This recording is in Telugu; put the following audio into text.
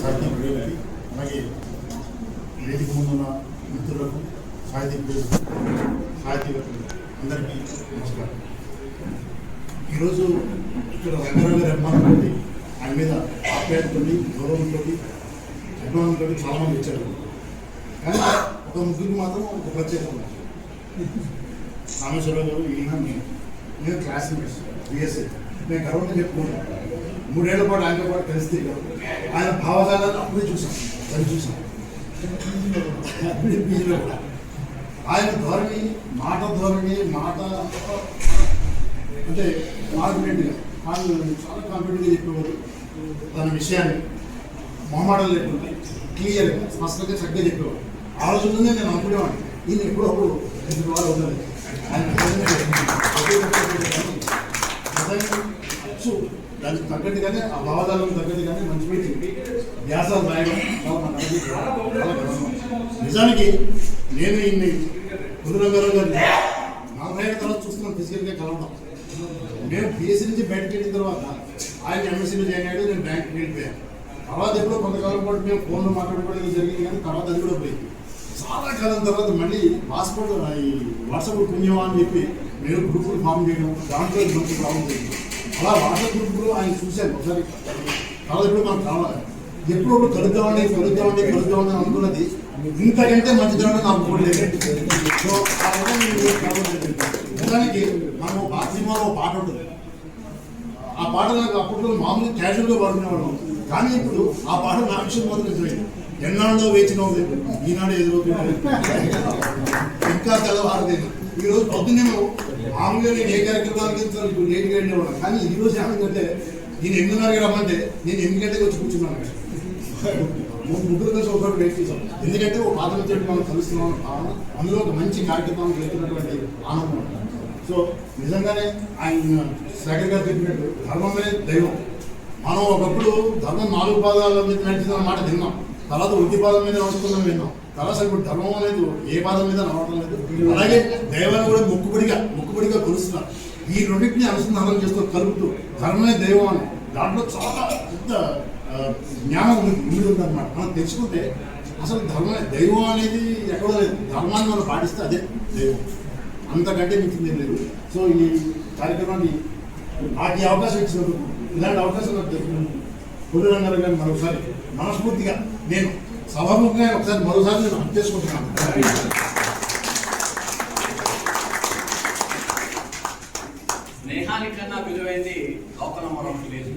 సాహిత్యం ప్రియులకి అలాగే వేదిక ముందున్న మిత్రులకు సాహిత్య ప్రియులకు సాహితీయులకు అందరికీ నమస్కారం. ఈరోజు ఇక్కడ రంగరంగ అభిమానం ఉంది. ఆయన మీద ఆప్యాయతతో గౌరవంతో అభిమానంతో చాలామంది ఇచ్చారు కానీ ఒక ముగ్గురికి మాత్రం ఒక ప్రత్యేకత ఉన్నారు రామేశ్వరరావు గారు ఈయన నేను. నేను క్లాస్మేట్స్ బిఎస్ఏ నేను గర్వంగా చెప్పుకున్నాను మూడేళ్ళ పాటు ఆయనతో పాటు కలిస్తే ఆయన భావజాలను అప్పుడే చూసాం. సరి చూసాం. బీజీలో కూడా. ఆయన ధోరణి మాట ధోరణి మాట అంటే కాన్ఫిడెంట్గా వాళ్ళు చాలా కాన్ఫిడెంట్గా చెప్పేవారు. తన విషయాన్ని మొహమాటలు లేకుండా క్లియర్గా స్పష్టంగా చక్కగా చెప్పేవారు. ఆ రోజు నుండి నేను అనుకునేవాడిని. ఈయన ఎప్పుడప్పుడు ఎదుటి వాళ్ళు ఉండదు ఆయన దానికి తగ్గట్టుగానే ఆ భావజాలకు తగ్గట్టుగానే మంచి మంచి వ్యాసాలు రాయడం చాలా నిజానికి నేను ఇన్ని కుదురంగారావు గారిని నలభై తర్వాత చూస్తున్నాను ఫిజికల్గా కలవడం. నేను బీఎస్సీ నుంచి బయటకు వెళ్ళిన తర్వాత ఆయన ఎంఎస్సీలో జాయిన్ అయ్యాడు నేను బ్యాంక్కి వెళ్ళిపోయాను. తర్వాత ఎప్పుడో కొంతకాలం పాటు మేము ఫోన్లో మాట్లాడుకోవడం జరిగింది కానీ తర్వాత అది కూడా పోయింది. చాలా కాలం తర్వాత మళ్ళీ పాస్పోర్ట్ ఈ వాట్సాప్ పుణ్యమా అని చెప్పి నేను గ్రూపులు ఫామ్ చేయడం దాంట్లో మంచి ప్రాబ్లం జరిగింది. అలా వాట్సాప్ గ్రూపులు ఆయన చూశాను. ఒకసారి తర్వాత మనం మనకు కావాలి ఎప్పుడప్పుడు కలుద్దామని కలుద్దామని కలుద్దామని అనుకున్నది. ఇంతకంటే మంచిదనం నాకు చూడలేదు సో ఆ నిజానికి మనం ఆ సినిమాలో ఒక పాట ఉంటుంది. ఆ పాట నాకు అప్పట్లో మామూలుగా క్యాజువల్గా పాడుకునేవాళ్ళం. కానీ ఇప్పుడు ఆ పాట నా విషయం మాత్రం నిజమైంది ఎన్నాళ్ళలో వేచిన ఈనాడు ఎదురవుతున్నాడు ఇంకా తెల్లవారలేదు. ఈరోజు పొద్దున్నేమో మామూలుగా నేను ఏ కార్యక్రమానికి వెళ్తాను ఇప్పుడు లేట్గా వెళ్ళేవాడు కానీ ఈ రోజు ఏమంటే నేను ఎనిమిదిన్నరకి రమ్మంటే నేను ఎనిమిది గంటలకు వచ్చి కూర్చున్నాను ముగ్గురు కలిసి ఒకటి వెయిట్ చేసాం ఎందుకంటే ఒక పాత్ర మనం కలుస్తున్నాం భావన అందులో ఒక మంచి కార్యక్రమం చేస్తున్నటువంటి ఆనందం సో నిజంగానే ఆయన శేఖర్ గారు చెప్పినట్టు ధర్మమే దైవం. మనం ఒకప్పుడు ధర్మం నాలుగు పాదాల మీద నడిచిన మాట తిన్నాం తర్వాత ఉద్ది పాదం మీద నడుచుకుందాం విన్నాం. తర్వాత ఇప్పుడు ధర్మం అనేది ఏ పాదం మీద నడవడం లేదు. అలాగే దైవాన్ని కూడా మొక్కుబడిగా మొక్కుబడిగా కొలుస్తున్నారు. ఈ రెండింటిని అనుసంధానం చేస్తూ కలుపుతూ ధర్మమే దైవం అని. దాంట్లో చాలా పెద్ద జ్ఞానం ఉంది ఉంది ఉందన్నమాట. మనం తెలుసుకుంటే అసలు ధర్మమే దైవం అనేది ఎక్కడో లేదు. ధర్మాన్ని మనం పాటిస్తే అదే దైవం. అంతకంటే మించింది లేదు. సో ఈ కార్యక్రమాన్ని నాకు ఈ అవకాశం ఇచ్చినందుకు ఇలాంటి అవకాశం నాకు దొరికినందుకు కొద్ది రంగారావు గారిని మరోసారి మనస్ఫూర్తిగా నేను సభాముఖంగా ఒకసారి మరోసారి నేను అర్థం చేసుకుంటున్నాను. స్నేహానికన్నా విలువైంది లోపల మరొకటి లేదు.